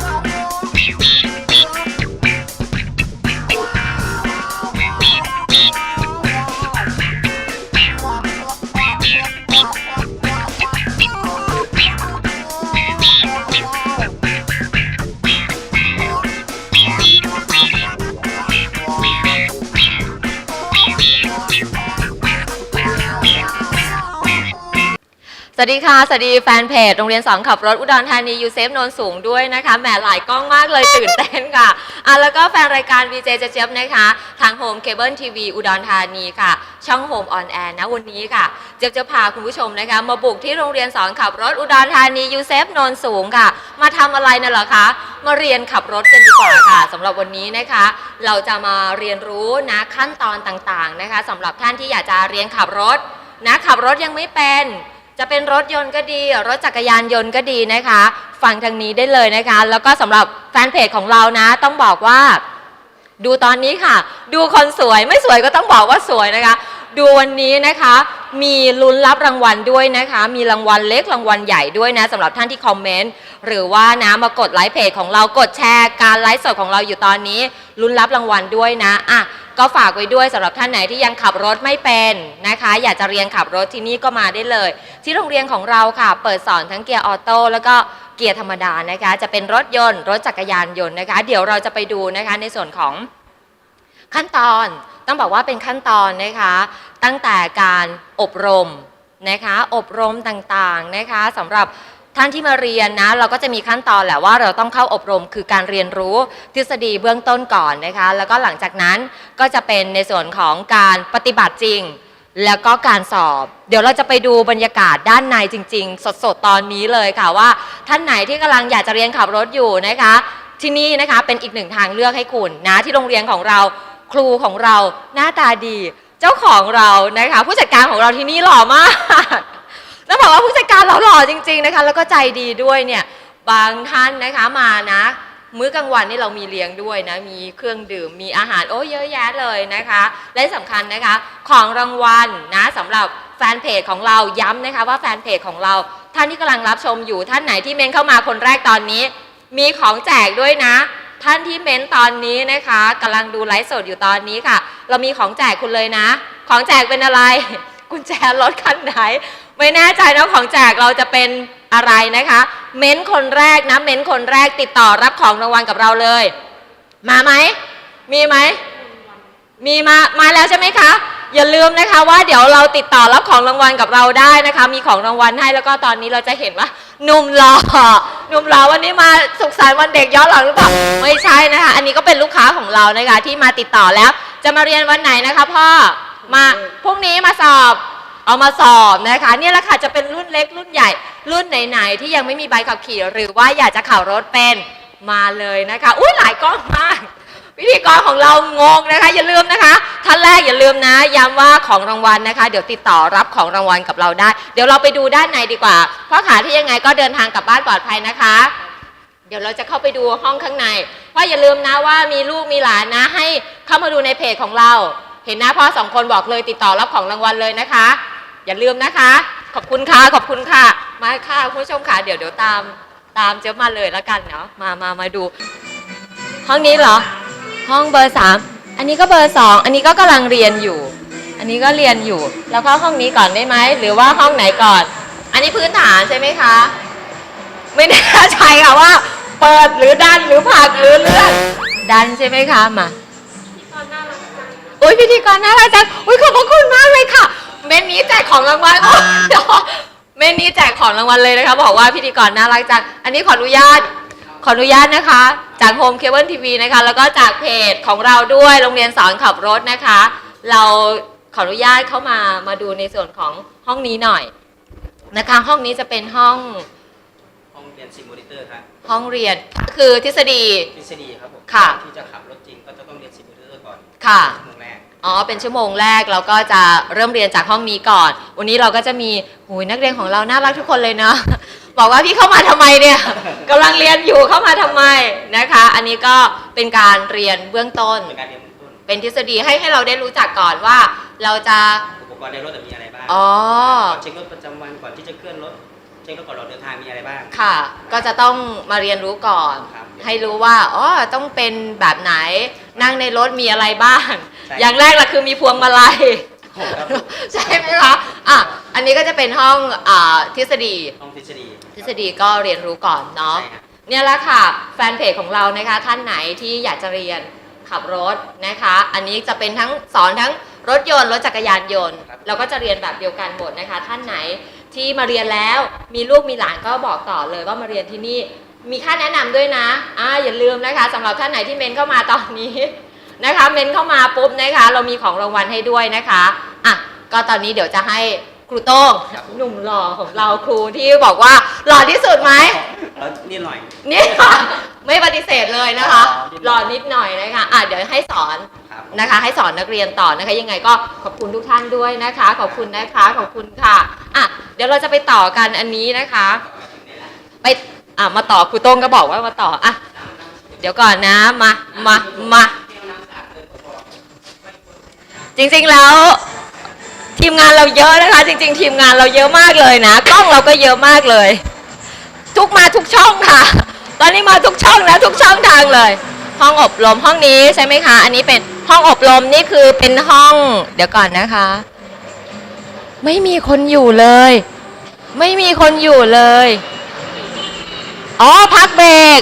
ส วัสดีค่ะ สวัสดีแฟนเพจโรงเรียนสองขับรถอุดรธานียูเซฟโนนสูงด้วยนะคะแหมหลายกล้องมากเลยตื่นเต้นค่ะอะ แล้วก็แฟนรายการ VJ เจี๊ยบนะคะ ทางโฮมเคเบิลทีวีอุดรธานีค่ะ ช่องโฮมออนแอร์นะวันนี้ค่ะ เจี๊ยบจะพาคุณผู้ชมนะคะ มาบุกที่โรงเรียนสอนขับรถอุดรธานียูเซฟโนนสูงค่ะ มาทำอะไรน่ะเหรอคะ มาเรียนขับรถกันดีกว่าค่ะสำหรับวันนี้นะคะ เราจะมาเรียนรู้นะขั้นตอนต่างๆนะคะสำหรับท่านที่อยากจะเรียนขับรถนะขับรถยังไม่เป็น จะเป็นรถยนต์ก็ดี รถจักรยานยนต์ก็ดีนะคะฟังทางนี้ได้เลยนะคะ แล้วก็สำหรับแฟนเพจของเรานะต้องบอกว่า ดูตอนนี้ค่ะ ดูคนสวยไม่สวยก็ต้องบอกว่าสวยนะคะ ดูวันนี้นะคะ มีลุ้นรับรางวัลด้วยนะคะ มีรางวัลเล็กรางวัลใหญ่ด้วยนะสำหรับท่านที่คอมเมนต์หรือว่านะมากดไลค์เพจของเรากดแชร์การไลฟ์สดของเราอยู่ตอนนี้ลุ้นรับรางวัลด้วยนะอะ ก็ฝากไว้ด้วยสำหรับท่านไหนที่ยังขับรถไม่เป็นนะคะ อยากจะเรียนขับรถที่นี่ก็มาได้เลย ที่โรงเรียนของเราค่ะ เปิดสอนทั้งเกียร์ออโต้แล้วก็เกียร์ธรรมดานะคะ จะเป็นรถยนต์ รถจักรยานยนต์นะคะ เดี๋ยวเราจะไปดูนะคะในส่วนของขั้นตอนต้องบอกว่าเป็นขั้นตอนนะคะ ตั้งแต่การอบรมนะคะ อบรมต่างๆนะคะสำหรับ ท่านที่มาเรียนนะเราก็จะมีขั้นตอนแหละว่าเราต้องเข้าอบรมคือการเรียนรู้ทฤษฎีเบื้องต้นก่อนนะคะ แล้วก็หลังจากนั้นก็จะเป็นในส่วนของการปฏิบัติจริง แล้วก็การสอบ เดี๋ยวเราจะไปดูบรรยากาศด้านในจริง ๆ สดๆตอนนี้เลยค่ะว่า ท่านไหนที่กำลังอยากจะเรียนขับรถอยู่นะคะ ที่นี่นะคะเป็นอีกหนึ่งทางเลือกให้คุณนะ ที่โรงเรียนของเราครูของเราหน้าตาดี เจ้าของเรานะคะ ผู้จัดการของเราที่นี่หล่อมาก ต้องบอกว่าผู้จัดการเราหล่อจริง ๆนะคะ แล้วก็ใจดีด้วยเนี่ยบางท่านนะคะมานะ มื้อกลางวันนี่เรามีเลี้ยงด้วยนะ มีเครื่องดื่มมีอาหารโอ้เยอะแยะเลยนะคะ และสำคัญนะคะของรางวัลนะสำหรับแฟนเพจของเราย้ำนะคะว่าแฟนเพจของเราท่านที่กำลังรับชมอยู่ท่านไหนที่เมนเข้ามาคนแรกตอนนี้ มีของแจกด้วยนะ ท่านที่เม้นตอนนี้นะคะกำลังดูไลฟ์สดอยู่ตอนนี้ค่ะ เรามีของแจกคุณเลยนะ ของแจกเป็นอะไร กุญแจรถคันไหน ไม่แน่ใจนะของแจกเราจะเป็นอะไรนะคะ เม้นคนแรกนะ เม้นคนแรกติดต่อรับของรางวัลกับเราเลย มาไหม มีไหม มีมา มาแล้วใช่ไหมคะ อย่าลืมนะคะว่าเดี๋ยวเราติดต่อรับของรางวัลกับเราได้นะคะ มีของรางวัลให้แล้วก็ตอนนี้เราจะเห็นว่าหนุ่มหล่อหนุ่มหล่อวันนี้มาสุขสันต์วันเด็กย้อนหลังหรือเปล่าไม่ใช่นะคะ อันนี้ก็เป็นลูกค้าของเรานะคะที่มาติดต่อแล้ว จะมาเรียนวันไหนนะคะพ่อมาพรุ่งนี้มาสอบ เอามาสอบนะคะ เนี่ยแหละค่ะจะเป็นรุ่นเล็กรุ่นใหญ่ รุ่นไหนๆที่ยังไม่มีใบขับขี่ หรือว่าอยากจะขับรถเป็นมาเลยนะคะ อุ้ยหลายกล้องมากพิธีกรของเรางงนะคะ อย่าลืมนะคะท่านแรกอย่าลืมนะย้ำว่าของรางวัลนะคะ เดี๋ยวติดต่อรับของรางวัลกับเราได้ เดี๋ยวเราไปดูด้านในดีกว่าเพราะขาที่ยังไงก็เดินทางกลับบ้านปลอดภัยนะคะ เดี๋ยวเราจะเข้าไปดูห้องข้างในเพราะอย่าลืมนะว่ามีลูกมีหลานนะ ให้เข้ามาดูในเพจของเรา เห็นนะพ่อสองคนบอกเลยติดต่อรับของรางวัลเลยนะคะ อย่าลืมนะคะ ขอบคุณค่ะ ขอบคุณค่ะ มาค่ะคุณผู้ชมค่ะ เดี๋ยวเดี๋ยวตามตามเจ๊ยบมาเลยแล้วกันเนาะ มามามาดู ห้องนี้เหรอ ห้องเบอร์สาม อันนี้ก็เบอร์สอง อันนี้ก็กำลังเรียนอยู่ อันนี้ก็เรียนอยู่ แล้วเข้าห้องนี้ก่อนได้ไหม หรือว่าห้องไหนก่อน อันนี้พื้นฐานใช่ไหมคะ ไม่แน่ใจค่ะว่า เปิดหรือดันหรือผลักหรือเลื่อน ดันใช่ไหมคะ มา อุ้ยพิธีกรน่ารักจังอุ้ยขอบพระคุณมากเลยค่ะ เมนนี้แจกของรางวัลโอ้ยเดี๋ยวเมนนี้แจกของรางวัลเลยนะคะบอกว่าพิธีกรน่ารักจังอันนี้ขออนุญาต ขออนุญาตนะคะ จากโฮมเคเบิลทีวีนะคะ แล้วก็จากเพจของเราด้วยโรงเรียนสอนขับรถนะคะ เราขออนุญาตเข้ามามาดูในส่วนของห้องนี้หน่อยนะคะ ห้องนี้จะเป็นห้องห้องเรียนซิมูเลเตอร์ครับห้องเรียนคือทฤษฎีทฤษฎีครับผมค่ะ ที่จะขับรถจริงก็จะต้องเรียนซิมูเลเตอร์ก่อนค่ะ ชั่วโมงแรก อ๋อเป็นชั่วโมงแรกเราก็จะเริ่มเรียนจากห้องนี้ก่อน วันนี้เราก็จะมีหูยนักเรียนของเราน่ารักทุกคนเลยเนาะบอกว่าพี่เข้ามาทำไมเนี่ยกำลังเรียนอยู่เข้ามาทำไมนะคะ อันนี้ก็เป็นการเรียนเบื้องต้นเป็นการเรียนเบื้องต้น เป็นทฤษฎีให้ให้เราได้รู้จักก่อนว่า เราจะอุปกรณ์ในรถมีอะไรบ้างอ๋อเช็ครถประจำวันก่อนที่จะเคลื่อนรถ เช็ครถก่อนเราเดินทางมีอะไรบ้าง ค่ะ ก็จะต้องมาเรียนรู้ก่อน ครับให้รู้ว่าอ๋อต้องเป็นแบบไหนนั่งในรถมีอะไรบ้าง ใช่ อย่างแรกละคือมีพวงมาลัย ครับใช่ไหมคะอะอันนี้ก็จะเป็นห้องอ่าทฤษฎี ห้องทฤษฎีทฤษฎีก็เรียนรู้ก่อนเนาะ ใช่ครับเนี่ยแหละค่ะ แฟนเพจของเรานะคะ ท่านไหนที่อยากจะเรียนขับรถนะคะ อันนี้จะเป็นทั้งสอนทั้งรถยนต์รถจักรยานยนต์ เราก็จะเรียนแบบเดียวกันหมดนะคะ ท่านไหน ที่มาเรียนแล้วมีลูกมีหลานก็บอกต่อเลยว่ามาเรียนที่นี่มีค่าแนะนำด้วยนะอ่าอย่าลืมนะคะสำหรับท่านไหนที่เมนเข้ามาตอนนี้นะคะ เมนเข้ามาปุ๊บนะคะ เรามีของรางวัลให้ด้วยนะคะอะก็ตอนนี้เดี๋ยวจะให้ครูโต้งครับหนุ่มหล่อของเราครูที่บอกว่าหล่อที่สุดไหมแล้วนี่หน่อยนี่ค่ะไม่ปฏิเสธเลยนะคะอ๋อนิดหรน่ออยนิดหน่อยนะคะอะเดี๋ยวให้สอนครับนะคะ ให้สอนนักเรียนต่อนะคะ ยังไงก็ขอบคุณทุกท่านด้วยนะคะ ขอบคุณนะคะ ขอบคุณค่ะอะ เดี๋ยวเราจะไปต่อกันอันนี้นะคะ ไปอะมาต่อครูโต้งก็บอกว่ามาต่ออะเดี๋ยวก่อนนะมามามาจริงๆแล้วทีมงานเราเยอะนะคะ จริง ๆ ทีมงานเราเยอะมากเลยนะกล้องเราก็เยอะมากเลย ทุกมาทุกช่องค่ะ ตอนนี้มาทุกช่องแล้วทุกช่องทางเลย ห้องอบรมห้องนี้ใช่ไหมคะ อันนี้เป็นห้องอบรมนี่คือเป็นห้อง เดี๋ยวก่อนนะคะ ไม่มีคนอยู่เลย ไม่มีคนอยู่เลย อ๋อพักเบรก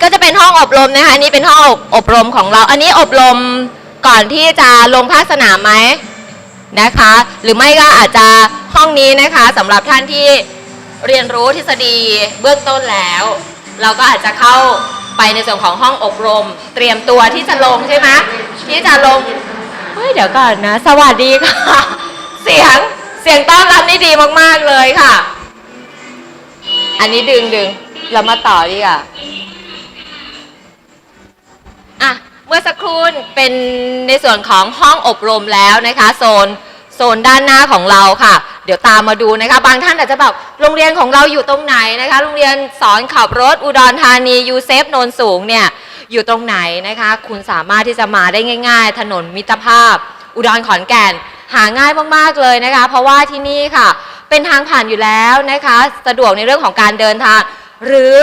ก็จะเป็นห้องอบรมนะคะอันนี้เป็นห้องอบอบรมของเรา อันนี้อบรมก่อนที่จะลงภาคสนามไหมนะคะ หรือไม่ก็อาจจะห้องนี้นะคะสำหรับท่านที่เรียนรู้ทฤษฎีเบื้องต้นแล้ว เราก็อาจจะเข้าไปในส่วนของห้องอบรม เตรียมตัวที่จะลงใช่ไหมที่จะลงเฮ้ยเดี๋ยวก่อนนะ สวัสดีค่ะ เสียงเสียงต้อนรับนี่ดีมากๆเลยค่ะ อันนี้ดึงดึงเรามาต่อดีกว่าอะเมื่อสักครู่เป็นในส่วนของห้องอบรมแล้วนะคะ โซนโซนด้านหน้าของเราค่ะ เดี๋ยวตามมาดูนะคะ บางท่านอาจจะแบบโรงเรียนของเราอยู่ตรงไหนนะคะ โรงเรียนสอนขับรถอุดรธานียูเซฟโนนสูงเนี่ยอยู่ตรงไหนนะคะ คุณสามารถที่จะมาได้ง่าย ๆ ถนนมิตรภาพ อุดรขอนแก่น หาง่ายมากๆเลยนะคะ เพราะว่าที่นี่ค่ะ เป็นทางผ่านอยู่แล้วนะคะ สะดวกในเรื่องของการเดินทาง หรือ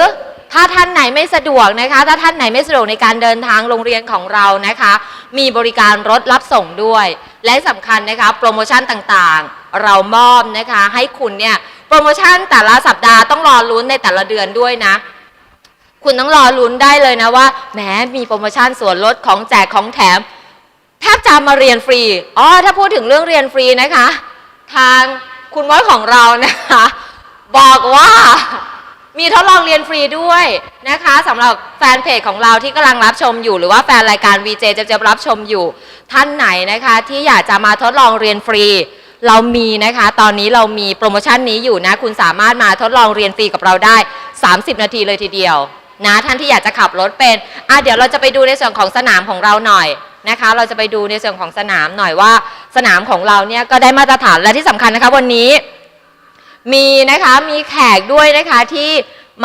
ถ้าท่านไหนไม่สะดวกนะคะ ถ้าท่านไหนไม่สะดวกในการเดินทางโรงเรียนของเรานะคะ มีบริการรถรับส่งด้วย และสำคัญนะคะ โปรโมชั่นต่างๆ เรามอบนะคะ ให้คุณเนี่ยโปรโมชั่นแต่ละสัปดาห์ต้องรอลุ้นในแต่ละเดือนด้วยนะ คุณต้องรอลุ้นได้เลยนะว่าแหมมีโปรโมชั่นส่วนลดของแจกของแถม แทบจะมาเรียนฟรี อ๋อ ถ้าพูดถึงเรื่องเรียนฟรีนะคะ ทางคุณมอสของเรานะคะ บอกว่ามีทดลองเรียนฟรีด้วยนะคะสำหรับแฟนเพจของเราที่กำลังรับชมอยู่ หรือว่าแฟนรายการ VJ จะจะรับชมอยู่ ท่านไหนนะคะ ที่อยากจะมาทดลองเรียนฟรี เรามีนะคะ ตอนนี้เรามีโปรโมชั่นนี้อยู่นะ คุณสามารถมาทดลองเรียนฟรีกับเราได้ 30 นาทีเลยทีเดียว นะท่านที่อยากจะขับรถเป็นอะเดี๋ยวเราจะไปดูในส่วนของสนามของเราหน่อย นะคะ เราจะไปดูในส่วนของสนามหน่อยว่าสนามของเราเนี่ยก็ได้มาตรฐานและที่สำคัญนะคะวันนี้ มีนะคะมีแขกด้วยนะคะที่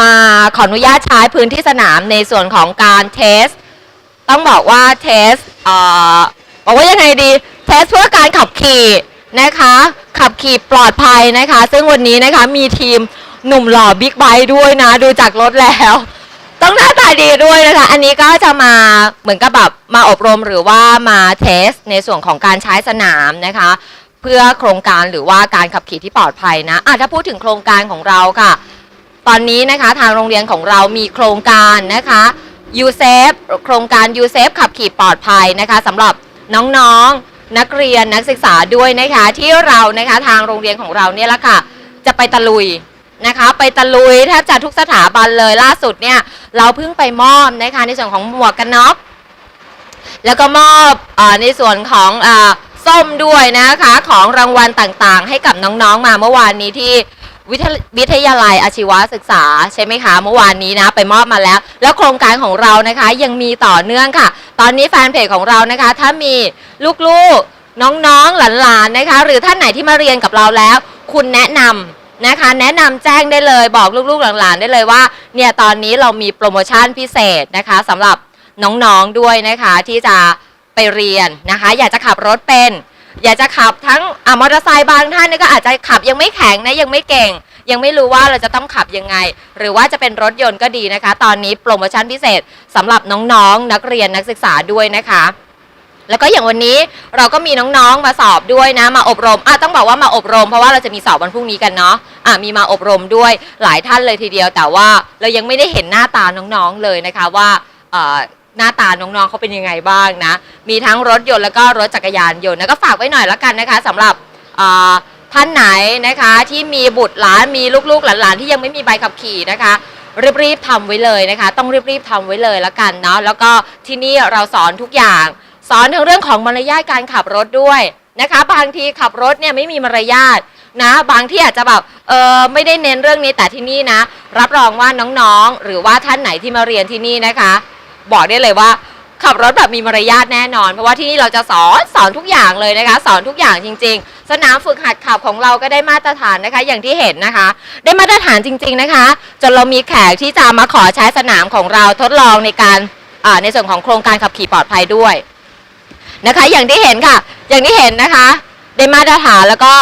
มาขออนุญาตใช้พื้นที่สนามในส่วนของการเทส ต้องบอกว่าเทสเอ่อบอกว่ายังไงดีเทสเพื่อการขับขี่นะคะ ขับขี่ปลอดภัยนะคะ ซึ่งวันนี้นะคะมีทีมหนุ่มหล่อบิ๊กไบค์ด้วยนะ ดูจากรถแล้ว ต้องหน้าตาดีด้วยนะคะ อันนี้ก็จะมาเหมือนกับแบบมาอบรมหรือว่ามาเทสในส่วนของการใช้สนามนะคะ เพื่อโครงการหรือว่าการขับขี่ที่ปลอดภัยนะอะถ้าพูดถึงโครงการของเราค่ะ ตอนนี้นะคะทางโรงเรียนของเรามีโครงการนะคะยูเซฟโครงการยูเซฟขับขี่ปลอดภัยนะคะสำหรับน้องๆนักเรียนนักศึกษาด้วยนะคะ ที่เรานะคะทางโรงเรียนของเราเนี่ยละค่ะ จะไปตะลุย นะคะ ไปตะลุยแทบจะทุกสถาบันเลยล่าสุดเนี่ย เราเพิ่งไปมอบนะคะในส่วนของหมวกกันน็อกแล้วก็มอบอในส่วนของอส้มด้วยนะคะของรางวัลต่างๆ ให้กับน้องๆมาเมื่อวานนี้ที่วิทวิทยาลัยอาชีวศึกษาใช่ไหมคะเมื่อวานนี้นะไปมอบมาแล้ว แล้วโครงการของเรานะคะ ยังมีต่อเนื่องค่ะ ตอนนี้แฟนเพจของเรานะคะ ถ้ามีลูกๆน้องๆหลานๆนะคะ หรือท่านไหนที่มาเรียนกับเราแล้ว คุณแนะนำ นะคะ แนะนำแจ้งได้เลยบอกลูกๆหลานๆได้เลยว่า เนี่ยตอนนี้เรามีโปรโมชั่นพิเศษนะคะสำหรับน้องๆด้วยนะคะที่จะไปเรียนนะคะ อยากจะขับรถเป็น อยากจะขับทั้งอะมอเตอร์ไซค์บางท่านเนี่ยก็อาจจะขับยังไม่แข็งนะยังไม่เก่ง ยังไม่รู้ว่าเราจะต้องขับยังไง หรือว่าจะเป็นรถยนต์ก็ดีนะคะ ตอนนี้โปรโมชั่นพิเศษสำหรับน้องๆนักเรียนนักศึกษาด้วยนะคะ แล้วก็อย่างวันนี้เราก็มีน้องๆมาสอบด้วยนะ มาอบรมอะต้องบอกว่ามาอบรม เพราะว่าเราจะมีสอบวันพรุ่งนี้กันเนาะอะมีมาอบรมด้วยหลายท่านเลยทีเดียว แต่ว่าเรายังไม่ได้เห็นหน้าตาน้องๆเลยนะคะว่าเอ่อหน้าตาน้องๆเขาเป็นยังไงบ้างนะ มีทั้งรถยนต์แล้วก็รถจักรยานยนต์นะก็ฝากไว้หน่อยละกันนะคะสำหรับเอ่อท่านไหนนะคะที่มีบุตรหลานมีลูกๆหลานๆที่ยังไม่มีใบขับขี่นะคะรีบๆทำไว้เลยนะคะ ต้องรีบๆทำไว้เลยละกันเนาะแล้วก็ที่นี่เราสอนทุกอย่าง สอนทั้งเรื่องของมารยาทการขับรถด้วยนะคะ บางทีขับรถเนี่ยไม่มีมารยาทนะ บางที่อาจจะแบบเออไม่ได้เน้นเรื่องนี้แต่ที่นี่นะ รับรองว่าน้องๆ หรือว่าท่านไหนที่มาเรียนที่นี่นะคะ บอกได้เลยว่าขับรถแบบมีมารยาทแน่นอน เพราะว่าที่นี่เราจะสอนสอนทุกอย่างเลยนะคะ สอนทุกอย่างจริง ๆ สนามฝึกหัดขับของเราก็ได้มาตรฐานนะคะ อย่างที่เห็นนะคะ ได้มาตรฐานจริง ๆนะคะจนเรามีแขกที่จะมาขอใช้สนามของเราทดลองในการในส่วนของโครงการขับขี่ปลอดภัยด้วย นะคะ อย่างที่เห็นค่ะ อย่างที่เห็นนะคะ ได้มาตรฐานแล้วก็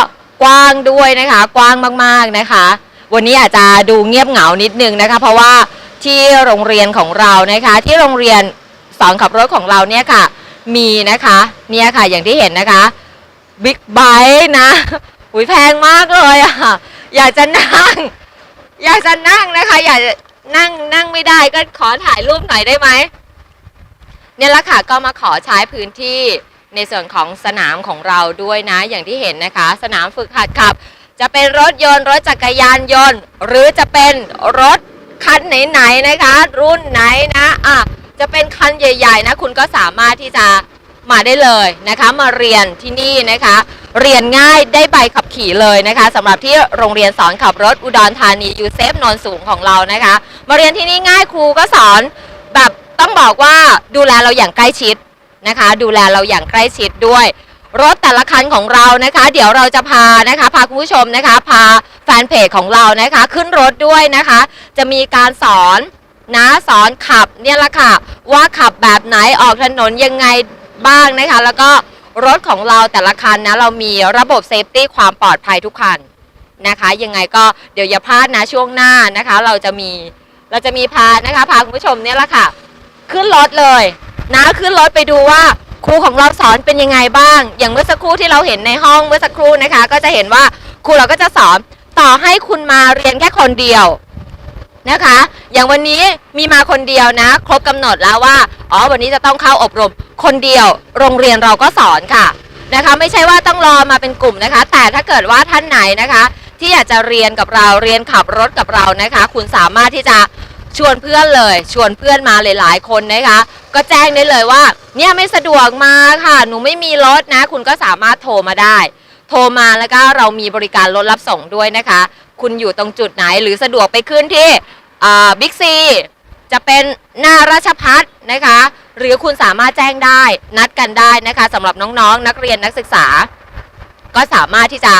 กว้างด้วยนะคะ กว้างมากๆนะคะ วันนี้อาจจะดูเงียบเหงานิดนึงนะคะ เพราะว่าที่โรงเรียนของเรานะคะ ที่โรงเรียนสอนขับรถของเราเนี่ยค่ะ มีนะคะเนี่ยค่ะอย่างที่เห็นนะคะบิ๊กไบค์นะอุ้ยแพงมากเลยอะอยากจะนั่ง อยากจะนั่งนะคะ อยากจะนั่งนั่งไม่ได้ก็ขอถ่ายรูปหน่อยได้ไหม เนี่ยละค่ะก็มาขอใช้พื้นที่ในส่วนของสนามของเราด้วยนะ อย่างที่เห็นนะคะ สนามฝึกหัดขับ จะเป็นรถยนต์รถจักรยานยนต์ หรือจะเป็นรถคันไหนๆนะคะ รุ่นไหนนะอะจะเป็นคันใหญ่ ๆ นะ คุณก็สามารถที่จะมาได้เลยนะคะ มาเรียนที่นี่นะคะ เรียนง่ายได้ใบขับขี่เลยนะคะสำหรับที่โรงเรียนสอนขับรถอุดรธานียูเซฟโนนสูงของเรานะคะ มาเรียนที่นี่ง่ายครูก็สอนแบบ ต้องบอกว่าดูแลเราอย่างใกล้ชิดนะคะ ดูแลเราอย่างใกล้ชิดด้วย รถแต่ละคันของเรานะคะ เดี๋ยวเราจะพานะคะพาคุณผู้ชมนะคะ พาแฟนเพจของเรานะคะ ขึ้นรถด้วยนะคะ จะมีการสอนนะสอนขับเนี่ยละค่ะ ว่าขับแบบไหนออกถนนยังไงบ้างนะคะ แล้วก็รถของเราแต่ละคันนะเรามีระบบเซฟตี้ความปลอดภัยทุกคันนะคะ ยังไงก็เดี๋ยวอย่าพลาดนะช่วงหน้านะคะ เราจะมีเราจะมีพานะคะพาคุณผู้ชมเนี่ยละค่ะ ขึ้นรถเลย นะขึ้นรถไปดูว่าครูของเราสอนเป็นยังไงบ้าง อย่างเมื่อสักครู่ที่เราเห็นในห้องเมื่อสักครู่นะคะ ก็จะเห็นว่าครูเราก็จะสอนต่อให้คุณมาเรียนแค่คนเดียวนะคะ อย่างวันนี้มีมาคนเดียวนะ ครบกำหนดแล้วว่าอ๋อวันนี้จะต้องเข้าอบรม คนเดียว โรงเรียนเราก็สอนค่ะนะคะ ไม่ใช่ว่าต้องรอมาเป็นกลุ่มนะคะ แต่ถ้าเกิดว่าท่านไหนนะคะ ที่อยากจะเรียนกับเราเรียนขับรถกับเรานะคะ คุณสามารถที่จะ ชวนเพื่อนเลย ชวนเพื่อนมาหลายๆคนนะคะ ก็แจ้งได้เลยว่า เนี่ยไม่สะดวกมาค่ะ หนูไม่มีรถนะ คุณก็สามารถโทรมาได้ โทรมาแล้วก็เรามีบริการรถรับส่งด้วยนะคะ คุณอยู่ตรงจุดไหนหรือสะดวกไปขึ้นที่บิ๊กซีจะเป็นหน้าราชพัฒนะคะ หรือคุณสามารถแจ้งได้นัดกันได้นะคะสำหรับน้องๆนักเรียนนักศึกษา ก็สามารถที่จะ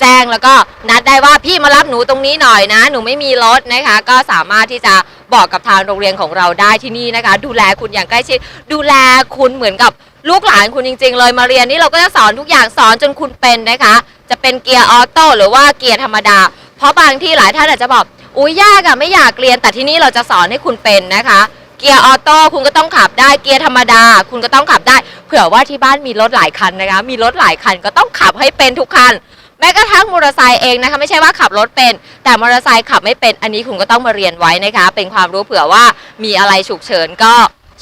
แจ้งแล้วก็นัดได้ว่าพี่มารับหนูตรงนี้หน่อยนะ หนูไม่มีรถนะคะ ก็สามารถที่จะ บอกกับทางโรงเรียนของเราได้ที่นี่นะคะ ดูแลคุณอย่างใกล้ชิด ดูแลคุณเหมือนกับลูกหลานคุณจริง ๆ เลยมาเรียนนี่เราก็จะสอนทุกอย่างสอนจนคุณเป็นนะคะ จะเป็นเกียร์ออโต้หรือว่าเกียร์ธรรมดา เพราะบางที่หลายท่านอาจจะบอกอุ้ยยากอะไม่อยากเรียนแต่ที่นี่เราจะสอนให้คุณเป็นนะคะเกียร์ออโต้คุณก็ต้องขับได้เกียร์ธรรมดา คุณก็ต้องขับได้ เผื่อว่าที่บ้านมีรถหลายคันนะคะ มีรถหลายคันก็ต้องขับให้เป็นทุกคัน แม้กระทั่งมอเตอร์ไซค์เองนะคะไม่ใช่ว่าขับรถเป็น แต่มอเตอร์ไซค์ขับไม่เป็นอันนี้คุณก็ต้องมาเรียนไว้นะคะ เป็นความรู้เผื่อว่ามีอะไรฉุกเฉินก็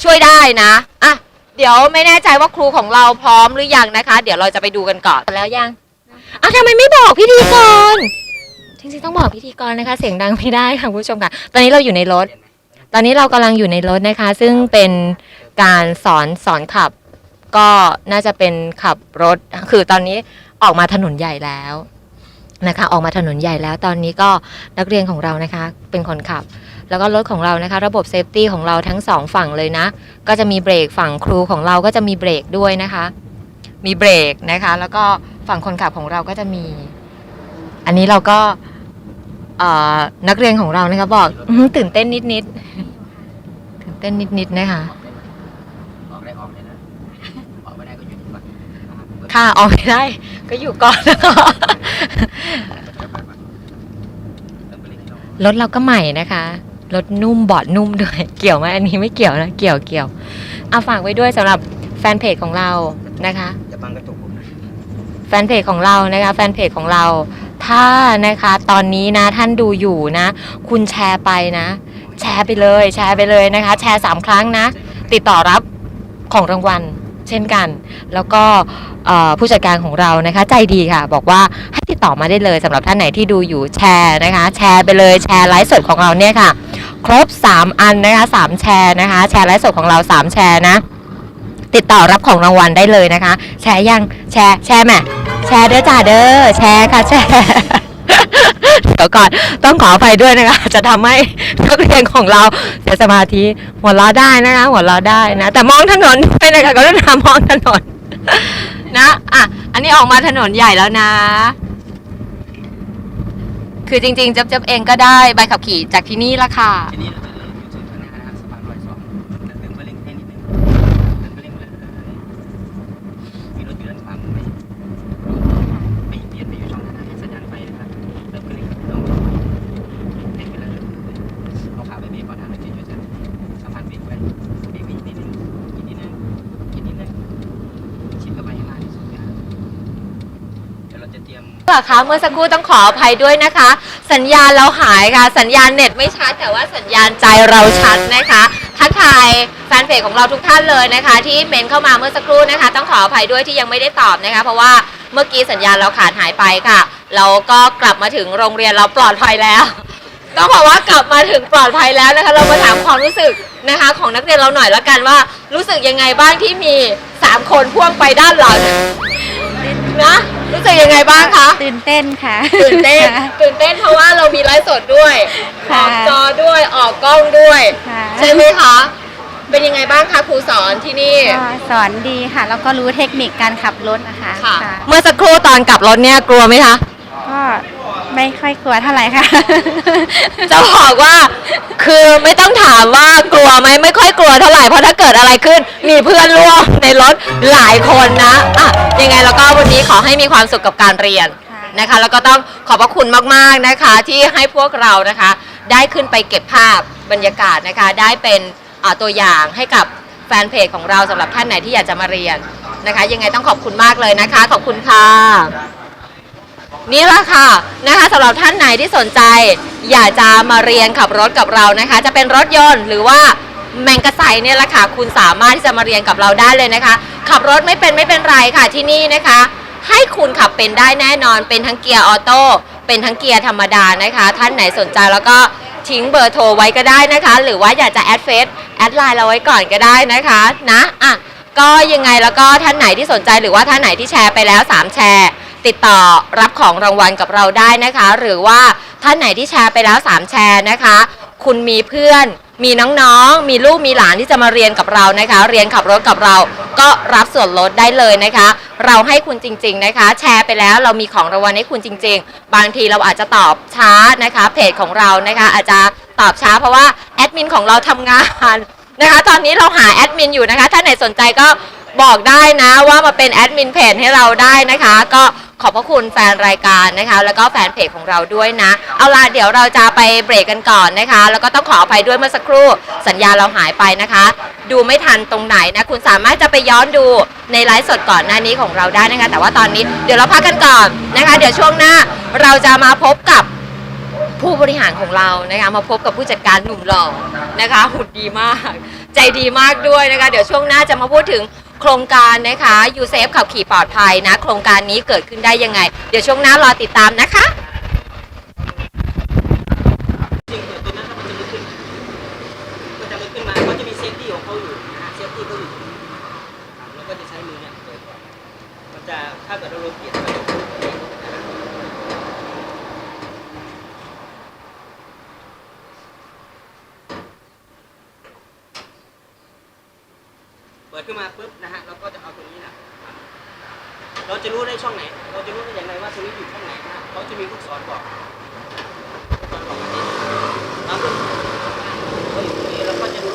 ช่วยได้นะอะเดี๋ยวไม่แน่ใจว่าครูของเราพร้อมหรือยังนะคะ เดี๋ยวเราจะไปดูกันก่อนแล้วยังอะทำไมไม่บอกพิธีกรจริงๆต้องบอกพิธีกรนะคะ เสียงดังไม่ได้ค่ะคุณผู้ชมค่ะตอนนี้เราอยู่ในรถ ตอนนี้เรากำลังอยู่ในรถนะคะ ซึ่งเป็นการสอนสอนขับ ก็น่าจะเป็นขับรถคือตอนนี้ ออกมาถนนใหญ่แล้วนะคะออกมาถนนใหญ่แล้วตอนนี้ก็นักเรียนของเรานะคะเป็นคนขับ แล้วก็รถของเรานะคะ ระบบเซฟตี้ของเราทั้งสองฝั่งเลยนะ ก็จะมีเบรกฝั่งครูของเราก็จะมีเบรกด้วยนะคะ มีเบรกนะคะ แล้วก็ฝั่งคนขับของเราก็จะมี อันนี้เราก็เอ่อนักเรียนของเรานะคะบอกอื้อหือตื่นเต้นนิดๆตื่นเต้นนิดๆนะคะออกได้ออกเลยนะออกไม่ได้ ก็หยุดก่อนค่ะออกไม่ได้ก็อยู่ก่อนรถเราก็ใหม่นะคะรถนุ่มเบาะนุ่มด้วย เกี่ยวไหมอันนี้ไม่เกี่ยวนะ เกี่ยวเกี่ยวเอาฝากไว้ด้วยสำหรับแฟนเพจของเรานะคะอย่าบังกระจกผมนะแฟนเพจของเรานะคะแฟนเพจของเรา ถ้านะคะตอนนี้นะท่านดูอยู่นะ คุณแชร์ไปนะ แชร์ไปเลย แชร์ไปเลยนะคะ แชร์สามครั้งนะ ติดต่อรับของรางวัล เช่นกัน แล้วก็ ผู้จัดการของเรานะคะ ใจดีค่ะ บอกว่าให้ติดต่อมาได้เลยสำหรับท่านไหนที่ดูอยู่แชร์นะคะ แชร์ไปเลยแชร์ไลฟ์สดของเราเนี่ยค่ะ ครบ 3 อันนะคะ3แชร์นะคะ แชร์ไลฟ์สดของเรา 3 แชร์นะ ติดต่อรับของรางวัลได้เลยนะคะ แชร์ยังแชร์แชร์แม่แชร์เด้อจ้าเด้อแชร์ค่ะแชร์เดี๋ยวก่อนต้องขออภัยด้วยนะคะ จะทำให้นักเรียนของเราเสียสมาธิหัวเราะได้นะคะ หัวเราะได้นะ แต่มองถนนด้วยนะคะก็ต้องทำมองถนน นะอะอันนี้ออกมาถนนใหญ่แล้วนะ คือจริงๆเจ๊บๆเองก็ได้ใบขับขี่จากที่นี่ละค่ะ ทีนี้เราจะ ค่ะคะเมื่อสักครู่ต้องขออภัยด้วยนะคะ สัญญาณเราหายค่ะ สัญญาณเน็ตไม่ชัดแต่ว่าสัญญาณใจเราชัดนะคะทักทายแฟนเพจของเราทุกท่านเลยนะคะ ที่เมนเข้ามาเมื่อสักครู่นะคะ ต้องขออภัยด้วยที่ยังไม่ได้ตอบนะคะ เพราะว่าเมื่อกี้สัญญาณเราขาดหายไปค่ะ เราก็กลับมาถึงโรงเรียนเราปลอดภัยแล้ว ต้องบอกว่ากลับมาถึงปลอดภัยแล้วนะคะ เรามาถามความรู้สึกนะคะ ของนักเรียนเราหน่อยละกันว่า รู้สึกยังไงบ้างที่มีสามคนพ่วงไปด้านหลัง ตื่นเต้นค่ะ ตื่นเต้นค่ะตื่นเต้นเพราะว่าเรามีไลฟ์สดด้วยอค่ะอกจอด้วยออกกล้องด้วย ค่ะ ใช่ไหมคะ เป็นยังไงบ้างคะครูสอนที่นี่ ก็สอนดีค่ะ แล้วก็รู้เทคนิคการขับรถนะคะค่ะเมื่อสักครู่ตอนกลับรถเนี่ยกลัวไหมคะ ก็ไม่ค่อยกลัวเท่าไหร่ค่ะ จะบอกว่าคือไม่ต้องถามว่ากลัวไหมไม่ค่อยกลัวเท่าไหร่เพราะถ้าเกิดอะไรขึ้น มีเพื่อนร่วมในรถหลายคนนะอะยังไงแล้วก็วันนี้ขอให้มีความสุขกับการเรียนค่ะ นะคะ แล้วก็ต้องขอบพระคุณมากๆนะคะ ที่ให้พวกเรานะคะ ได้ขึ้นไปเก็บภาพบรรยากาศนะคะ ได้เป็นตัวอย่างให้กับแฟนเพจของเราสำหรับท่านไหนที่อยากจะมาเรียนนะคะ ยังไงต้องขอบคุณมากเลยนะคะ ขอบคุณค่ะนี่แหละค่ะนะคะสำหรับท่านไหนที่สนใจ อยากจะมาเรียนขับรถกับเรานะคะ จะเป็นรถยนต์หรือว่าแมงกะไซเนี่ยแหละค่ะคุณสามารถที่จะมาเรียนกับเราได้เลยนะคะ ขับรถไม่เป็นไม่เป็นไรค่ะที่นี่นะคะ ให้คุณขับเป็นได้แน่นอน เป็นทั้งเกียร์ออโต้ เป็นทั้งเกียร์ธรรมดานะคะ ท่านไหนสนใจแล้วก็ทิ้งเบอร์โทรไว้ก็ได้นะคะ หรือว่าอยากจะแอดเฟซแอดไลน์เราไว้ก่อนก็ได้นะคะนะอะก็ยังไงแล้วก็ท่านไหนที่สนใจหรือว่าท่านไหนที่แชร์ไปแล้ว 3 แชร์ ติดต่อรับของรางวัลกับเราได้นะคะ หรือว่าท่านไหนที่แชร์ไปแล้ว 3 แชร์นะคะ คุณมีเพื่อน มีน้องๆ มีลูกมีหลานที่จะมาเรียนกับเรานะคะ เรียนขับรถกับเราก็รับส่วนลดได้เลยนะคะ เราให้คุณจริง ๆนะคะ แชร์ไปแล้วเรามีของรางวัลให้คุณจริง ๆ บางทีเราอาจจะตอบช้านะคะเพจของเรานะคะ อาจจะตอบช้าเพราะว่าแอดมินของเราทำงานนะคะ ตอนนี้เราหาแอดมินอยู่นะคะ ถ้าไหนสนใจก็บอกได้นะว่ามาเป็นแอดมินเพจให้เราได้นะคะ ก็ ขอบพระคุณแฟนรายการนะคะ แล้วก็แฟนเพจของเราด้วยนะ เอาล่ะเดี๋ยวเราจะไปเบรกกันก่อนนะคะ แล้วก็ต้องขออภัยด้วยเมื่อสักครู่ สัญญาเราหายไปนะคะ ดูไม่ทันตรงไหนนะคุณสามารถจะไปย้อนดูในไลฟ์สดก่อนหน้านี้ของเราได้นะคะ แต่ว่าตอนนี้เดี๋ยวเราพักกันก่อนนะคะ เดี๋ยวช่วงหน้าเราจะมาพบกับผู้บริหารของเรานะคะมาพบกับผู้จัดการหนุ่มหล่อนะคะหุ่นดีมาก ใจดีมากด้วยนะคะ เดี๋ยวช่วงหน้าจะมาพูดถึง โครงการนะคะยูเซฟขับขี่ปลอดภัยนะ โครงการนี้เกิดขึ้นได้ยังไง เดี๋ยวช่วงหน้ารอติดตามนะคะ จริงๆตัวนั้นถ้ามันจะลุกขึ้นมันจะลุกขึ้นมาเขาจะมีเซฟตี้ของเขาอยู่นะฮะเซฟตี้เขาอยู่เราก็จะใช้มือเนี่ยเปิดก่อนมันจะถ้าเกิดเราลงเกียร์มันจะลุกเองนะครับเปิดขึ้นมาปุ๊บนะฮะเราก็จะเอาตรงนี้นะเราจะรู้ได้ช่องไหน เราจะรู้ได้อย่างไรว่าตรงนี้อยู่ช่องไหนนะฮะเขาจะมีลูกศรบอก เราก็อยู่ตรงนี้เราก็จะดู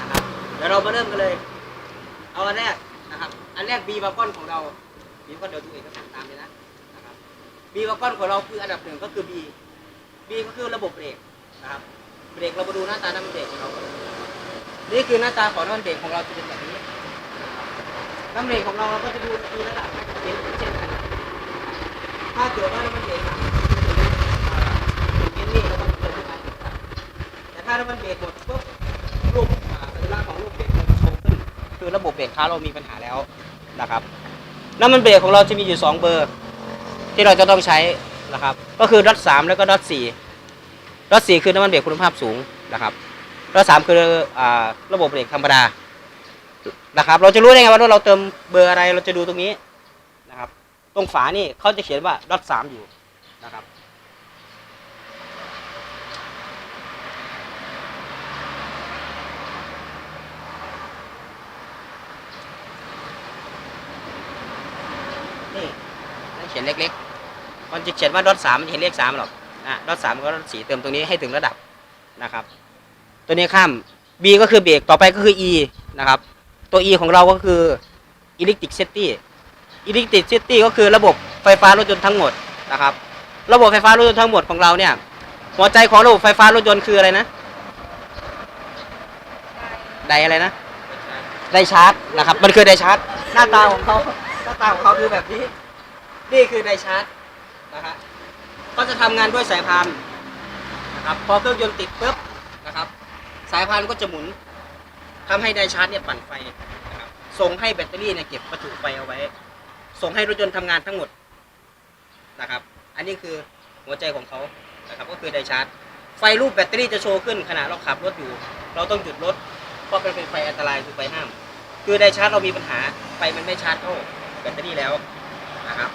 นะครับ เดี๋ยวเรามาเริ่มกันเลย เอาอันแรกนะครับ อันแรกบีบาก้อนของเราบีบาก้อนเดี๋ยวดูเอกสารตามเลยนะนะครับบีบาก้อนของเราคืออันดับหนึ่งก็คือบี B ก็คือระบบเบรกนะครับ เบรกเรามาดูหน้าตาน้ำมันเบรกของเรานนี่คือหน้าตาของน้ำมันเบรกของเราจะเป็นแบบนี้นะครับน้ำเบรกของเราเราก็จะดูดูระดับให้เป็นเช่นกันถ้าเกิดว่าน้ำมันเบรกอะเย็นนี่เราก็เติมขึ้นไปแต่ถ้าน้ำมันเบรกหมดปุ๊บรูปอ่าสัญลัก คือระบบเบรกเท้าเรามีปัญหาแล้วนะครับน้ำมันเบรกของเราจะมีอยู่ 2 เบอร์ ที่เราจะต้องใช้นะครับ ก็คือดอทสามแล้วก็ดอทสี่ดอทสี่คือน้ำมันเบรกคุณภาพสูงนะครับดอทสามคืออระบบเบรกธรรมดานะครับ เราจะรู้ได้ไงว่าเราเติมเบอร์อะไรเราจะดูตรงนี้นะครับ ตรงฝานี่เขาจะเขียนว่าดอทสามอยู่นะครับ นี่มันเขียนเล็กๆ มันจะเขียนว่าดอทสามมันจะเห็นเลขสามหรอกนะดอทสามก็ดอทสี่เติมตรงนี้ให้ถึงระดับนะครับ ตัวนี้ข้าม B ก็คือเบรกต่อไปก็คือ E นะครับ ตัว E ของเราก็คือ electric safety electric safety ก็คือระบบไฟฟ้ารถยนต์ทั้งหมดนะครับ ระบบไฟฟ้ารถยนต์ทั้งหมดของเราเนี่ยหัวใจของระบบไฟฟ้ารถยนต์คืออะไรนะไดอะไรนะไดชาร์จนะครับ มันคือไดชาร์จหน้าตาของเขาหน้าตาของเขาคือแบบนี้ นี่คือไดชาร์จนะฮะก็จะทำงานด้วยสายพานนะครับพอเครื่องยนต์ติดปุ๊บนะครับ สายพานก็จะหมุนทำให้ไดชาร์จเนี่ยปั่นไฟนะครับส่งให้แบตเตอรี่เนี่ยเก็บประจุไฟเอาไว้ ส่งให้รถยนต์ทำงานทั้งหมดนะครับ อันนี้คือหัวใจของเขานะครับก็คือไดชาร์จ ไฟรูปแบตเตอรี่จะโชว์ขึ้นขณะเราขับรถอยู่ เราต้องหยุดรถเพราะเป็นไฟอันตรายคือไฟห้าม คือไดชาร์จเรามีปัญหาไฟมันไม่ชาร์จเข้าแบตเตอรี่แล้วนะครับ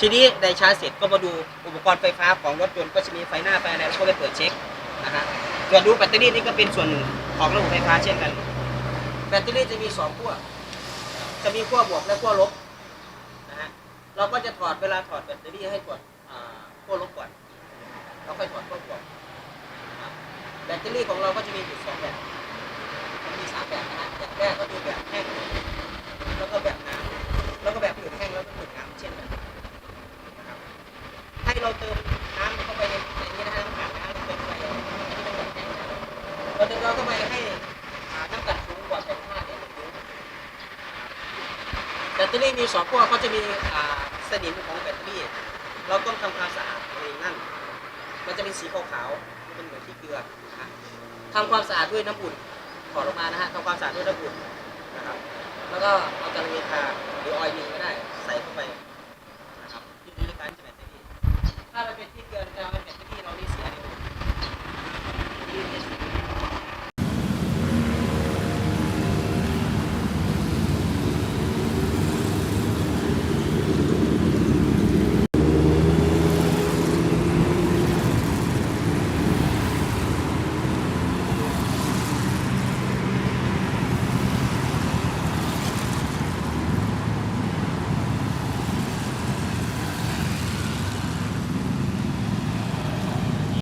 ทีนี้ไดชาร์จเสร็จก็มาดูอุปกรณ์ไฟฟ้าของรถยนต์ก็จะมีไฟหน้าไฟอะไรแล้วก็ไปเปิดเช็คนะฮะตรวจดูแบตเตอรี่นี่ก็เป็นส่วนหนึ่งของระบบไฟฟ้าเช่นกัน แบตเตอรี่จะมีสองขั้วจะมีขั้วบวกและขั้วลบนะฮะเราก็จะถอดเวลาถอดแบตเตอรี่ให้ถอดอ่าขั้วลบก่อนแล้วค่อยถอดขั้วบวกแบตเตอรี่ของเราก็จะมีอยู่สองแบบมันมีสามแบบนะฮะแบบแรกก็คือแบบแห้งแล้วก็แบบน้ำแล้วก็แบบ มีสองขั้วเขาจะมีอ่าสนิมของแบตเตอรี่ เราต้องทำความสะอาดเองนั่น มันจะเป็นสีขาวๆมันเป็นเหมือนที่เกลือนะฮะทำความสะอาดด้วยน้ำอุ่นถอดออกมานะฮะทำความสะอาดด้วยน้ำอุ่นนะครับ แล้วก็เอาจาระเมทาหรือออยล์มิงก็ได้ใส่เข้าไปนะครับที่นี่การจะแบตเตอรี่ถ้ามันเป็นที่เกลือจะเอาไป